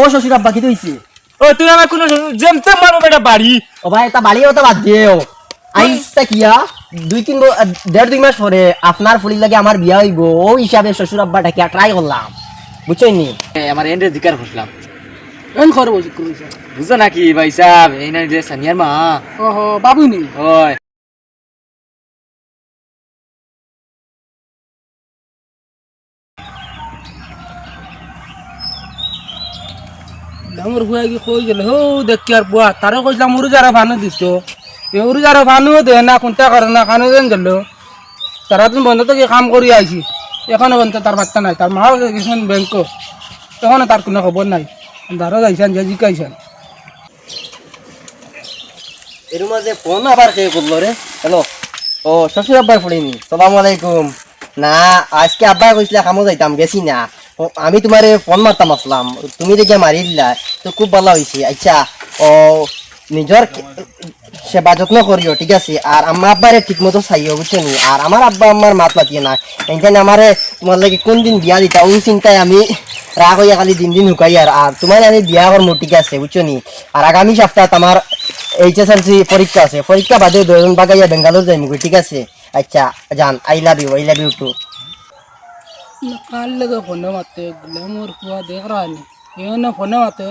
ও শ্বশুর আব্বা কি ও তুই আমার কোনো জেমতে মারো বেটা বাড়ি। ও ভাই তা বাড়িও তো বাদ দিও আইসটা কিয়া দুই তিন দেড় দুই মাস পরে আপনার ফুলির লাগে আমার বিয়া হইব। ও হিসাবে শ্বশুর আব্বাটা কিয়া ট্রাই করলাম? বুঝছেন নি? আমার এন্ডে জিকার ফুসলাম এন নাকি ভাই সাহেব? এই না যে সানিয়ার মা। ওহো বাবু নি? হয় ডাঙর হুয়া কি কই গেল হো দেখি আর বুয়া তারে কইলাম উড়ু যারা ভানু দিত উড়ু যারা ভানু দে না, কোনটা করে না, কানো দেন গেল। তারা তুমি বন্ধ থেকে কাম করি আইছি এখনও বন্ধ তার বার্তা নাই তার মা গেছেন ব্যাংক এখনও তার কোনো খবর নাই। দারো যাইছেন যে জিকাইছেন এর মাঝে ফোন আবার কে করল রে হ্যালো ও শ্বশুর আব্বার ফুলিনি সালাম আলাইকুম। না, আজকে আব্বা কইছিলে কামো যাইতাম, গেছি না। আমি তোমারে ফোন মারতাম আসলাম। তুমি দেখে দিলা তো খুব ভালো হয়েছে আচ্ছা ও, নিজর সেবা যত্ন করিও, ঠিক আছে? আর আমার আব্বারে ঠিক মতো চাইও, বুঝছ নি? আর আমার আব্বা আমার মাত মাতিয়ে না। এইখানে আমারে তোমার লাগে কোন দিন বিয়া দিতা, ওই চিন্তায় আমি রাগ হইয়া খালি দিন দিন হুকাই আর আর তোমার আমি বিয়া করব ঠিক আছে, বুঝছ নি? আর আগামী সপ্তাহ আমার এইচএসএলসি পরীক্ষা আছে। পরীক্ষা বাদে দুজন বাগাইয়া বেঙ্গালোর যাই মুখে ঠিক আছে? আচ্ছা যান, I love you, I love you too. কাল লগে ফোনে মাতে গ্ল্যামর হুয়া দেখ রা নি না ফোনে মাতে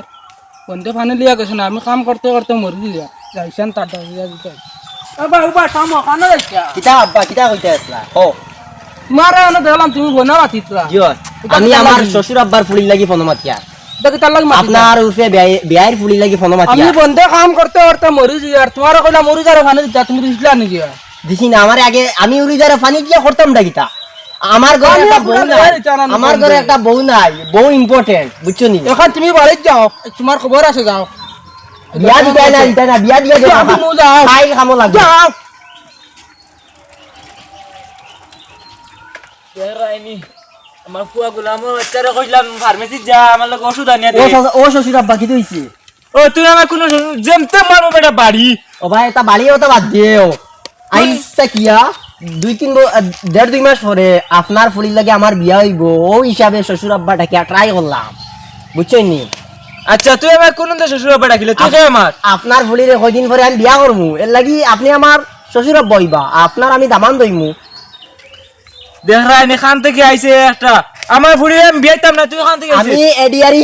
ফোনতে ফানে লিয়া গেছে না আমি কাম করতে করতে মরি দিয়া যাইছেন টাটা দিয়া জিকাই আবা উবা টামো কানো যাইছা কিতা আব্বা কিতা কইতে আসলা ও মারা না দেখলাম তুমি ফোনে মাতিতরা জিও আমি আমার শ্বশুর আব্বার ফুলি লাগি ফোন মাতিয়া মাতি আপনার উর্ফে বিয়ের ফুলি লাগি ফোন আমি বন্ধে কাম করতে করতে মরি যাই আর তোমার কইলা মরি যারে ফানে দিতা তুমি দিছিলা নাকি দিছি না আমার আগে আমি উড়ি যারা পানি দিয়া করতাম না কিতা আমার ঘরে একটা বউ নাই। আমার ঘরে একটা বউ নাই। বউ ইম্পর্টেন্ট বুঝছ নি? এখন তুমি বাড়িতে যাও তোমার খবর আছে যাও। বিয়া দিতে না দিতে না? বিয়া দিয়ে যাও, তুমি যাও। ফাইল লাগবে। যাও। আমার ফুয়া গুলাম বাচ্চারা কইলাম ফার্মেসি যা আমার লোক ওষুধ আনিয়া ও দে ও শ্বশুর আব্বা কি হইছে ও তুই আমার কোনো জেমতে মারো বেটা বাড়ি। ও ভাই এটা বাড়িও তো বাদ দিও আইসটা কিয়া? দুই তিন দেড় দুই মাস পরে আপনার ফুলির লাগে আমার বিয়া হইব। ও হিসাবে শ্বশুর আব্বাটা কিয়া ট্রাই করলাম। বুঝছেন নি? আচ্ছা তুই আমার কোন দেশ শ্বশুর বাবা ডাকিলে? তুই আমার আপনার ফুলির কয়দিন পরে আমি বিয়া করব এর লাগি আপনি আমার শ্বশুর আব্বা হইবা। আপনার আমি দামান দইমু। দেখ রাইনি খান থেকে আইছে একটা। আমার ফুড়ি আমি বিয়েতাম না তুই খান থেকে আমি এডিআরি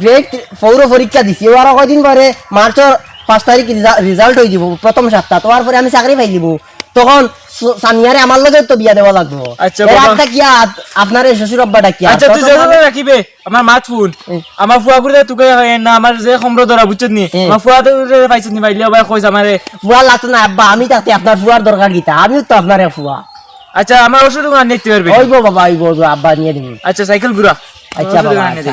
গ্রেড পৌর পরীক্ষা দিছি। ও আর কয়দিন পরে মার্চের পাঁচ তারিখ রেজাল্ট হয়ে যাব প্রথম সপ্তাহ তো পরে আমি চাকরি পাই দিব। তখন সানিয়ারে আমার লগে তো বিয়া দেওয়া লাগবো। আচ্ছা, বাবা। কিয়া আপনার শ্বশুর আব্বাটা কিয়া আচ্ছা তুই তত যে মানে- রাখিবে আমার মাত ফুল আমার ফুয়া করে তুকে না আমার যে সম্র ধরা বুঝছত নি? আমার ফুয়া তো পাইছত নি বাইলে ভাই কইছ আমারে। ফুয়া লাগতো না আব্বা আমি তাতে আপনার ফুয়ার দরকার গীতা আমিও তো আপনার ফুয়া। আচ্ছা আমার ওষুধ দোকান নিতে পারবে ওইব বাবা ওইব ওইব, আব্বা নিয়ে দিবি। আচ্ছা সাইকেল ঘুরা। আচ্ছা বাবা আচ্ছা,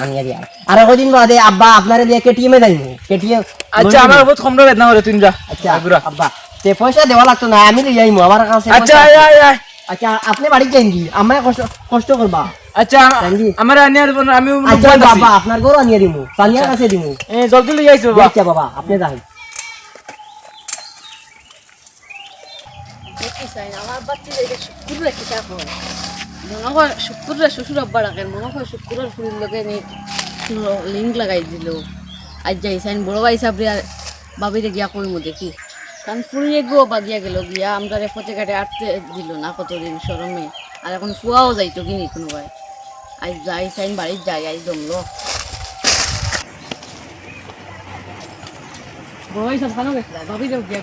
আর কদিন বাদে আব্বা আপনারে দিয়ে কেটিএমে যাইবো কেটিএম আচ্ছা আমার বহুত কম বেদনা করে তুই যা। আচ্ছা ঘুরা। আব্বা। তে পয়সা দেওয়া লাগতো না আমি লই আইমু আমার কাছে আচ্ছা আয় আয় আয়। আচ্ছা আপনি বাড়ি যাই কি আমায় কষ্ট কষ্ট করবা। আচ্ছা? আমার আনিয়ার আমি আচ্ছা বাবা আপনার ঘর আনিয়ে দিমু সানিয়ার কাছে দিমু। এ জলদি লই আইছো বাবা। আচ্ছা বাবা আপনি যান। আমার বাচ্চা শুক্কুরে কিতাব হয় মনে হয় শুক্কুরে শ্বশুর আব্বা রাখেন মনে হয় শুক্কুরের ফুলের লগে লিঙ্ক লাগাই দিল। আজ যাই সাইন বড় ভাই সাবরে আর বাবিরে গিয়া কইমু দেখি। কারণ ফুরিয়ে গো বাগিয়া গেল গিয়া আমরা পথে ঘাটে আটতে দিল না কতদিন সরমে আর এখন ফুয়াও যাইতো কিনি কোনো ভাই। আজ যাই সাইন বাড়ির যাই আজ জমলো গিয়া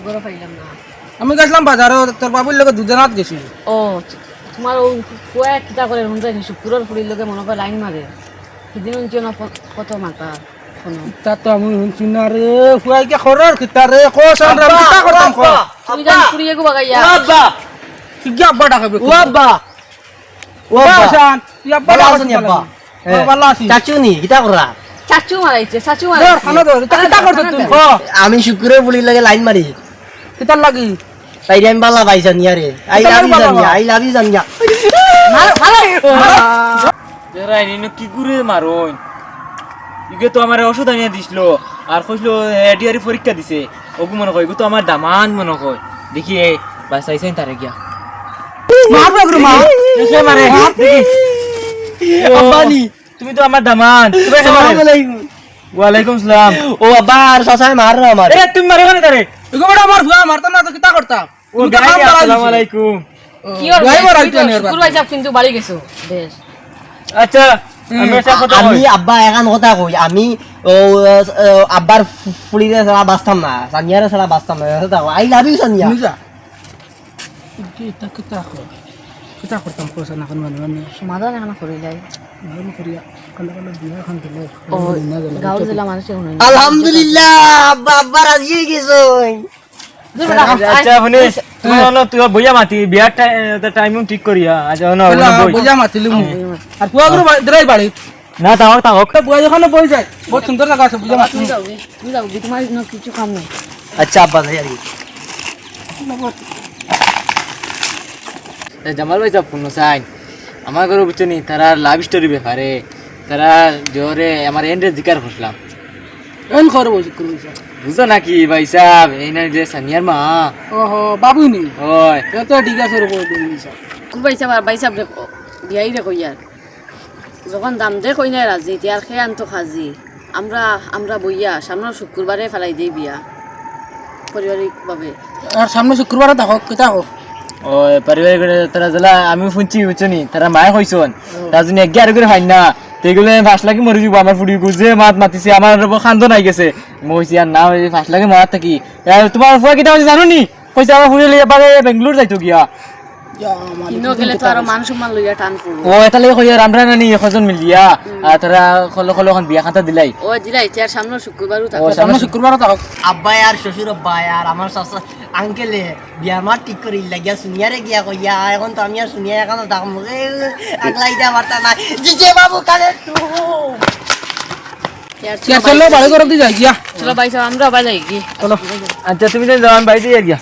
আমি গেছিলাম বাজারে তোর বাবুর লগে দুজনাত গেছি ও তোমার ও কুয়া কিতা করে শুনতে শুক্রবার ফুলির লোকে মনে করে লাইন মারে। সেদিন না কত মাতা আমি শুনছি না রে ফুয়াই খরর কিতা রে কোসান রে কিতা করতাম খো তুমি জানি ফুরিয়ে গো বাগাইয়া। আব্বা। কি আব্বা ডাকবে ও আব্বা। ও আব্বা। কোসান তুই আব্বা ভালো ডাকবে আব্বা? চাচু নি কিতা করা চাচু মারাইছে চাচু মারাইছে। খানো ধর কিতা করছ তুই খো আমি শুক্রের ফুলির লাগে লাইন মারি কিতা লাগি? তাই আমি বালা ভাই জানিয়া রে আই লাভ ইউ জানিয়া আই লাভ ইউ জানিয়া কি করে মারোন ইগে তো আমার ওষুধ আনিয়া দিছিল আর কইলো এডিআরি পরীক্ষা দিছে। ওগু মনে কয় তো আমার দামান মনে কয়। দেখি এ বাস আইছেন তারে গিয়া। মারবে গুরু মা। সে মারে দেখি। আব্বানি তুমি তো আমার দামান তুমি আসসালামু আলাইকুম। ওয়ালাইকুম সালাম। ও আব্বা আর চাচাই মার রে আমার। এ তুমি মারো কেন তারে? এগো বেটা আমার ভুয়া মারতাম না তো কিতা করতাম? ও গাই আসসালামু আলাইকুম। কি আর গাই বাড়াই তুই তো দিতে নেই এবার। কিন্তু বাড়ি গেছো। বেশ। আচ্ছা। আমি আব্বা এখন কথা কই আমি আব্বার ফুলিরে ছাড়া বাঁচতাম না সানিয়ারে ছাড়া বাঁচতাম না কথা কই আই লাভ ইউ সানিয়া কিতা কিতা করতাম পয়সা না কোন মানে মানে সমাধান এখন করে যাই ভালো করিয়া কালে কালে বিয়া খান দিলে ও গাঁৱৰ জিলা মানুহে শুনাই আলহামদুলিল্লাহ আব্বা আব্বা রাজি হয়ে গেছো আচ্ছা শুনি বাড়ি না তাহক তাহক বুয়া যখন বই যায় বহুত সুন্দর জায়গা আছে বুঝা মাতি তুমি যাবি তুমি যাবি তোমার কিছু কাম নাই আচ্ছা আব্বা যাই আর জামাল ভাই সব ফোন সাইন আমার ঘরে বুঝছ নি তারা লাভ স্টোরি বেকারে তারা জোরে আমার এন্ডে জিকার করলাম এন খর বসে করবি বুঝছ নাকি ভাই সাহেব এই না যে সানিয়ার মা। ওহো বাবু নি ওই। এত ঠিক আছে রে বই দিন কুল বাইসা আর রে রে কইয়ার যখন দাম দে কই নাই রাজিতিয়ার খেয়ে আনতো খাজি। আমরা আমরা বইয়া সামনের শুক্রবারে ফেলাই দিই বিয়া পারিবারিকভাবে আর সামনে শুক্রবার দেখো কিতা হোক ওই পারিবারিক তারা জেলা আমি শুনছি বুঝছ নি। তারা মায়ে কইছন তার জন্য এগিয়ে আর করে ফাইন না। তেগুলো ফাঁস লাগি মরে যাব আমার ফুড়ি গুজে মাত মাতিছে আমার খান্দো নাই গেছে। মই কইছি আর না ফাঁস লাগে মরার থাকি। তোমার ফুয়া কিটা জানো নি কইছে আমার ফুড়ি লিয়ে পারে বেঙ্গলোর যাইতো গিয়া। মান ও এটা লাগে কই আর নানি এজন মিলিয়া? আর তারা খলো খলো এখন বিয়া খাতা দিলাই। ও দিলাইতিয়ার সামনের শুক্রবারও ও সামনে শুক্রবার দেখো আব্বা আর শ্বশুর আব্বা আর আমার চাচা আঙ্কেলে বিয়ার মার ঠিক করে লাগিয়া শুনিয়ারে গিয়া কইয়া এখন তো আমি আর শুনিয়া এখন তাক মুখে আগলাই দিয়া মারতা না জিজে বাবু কানেতিয়ার চেয়ার বাড়ি করে দিয়ে যাই গিয়া। চলো আমরা বাজাই কি আচ্ছা তুমি যাও আমি বাড়িতে গিয়া।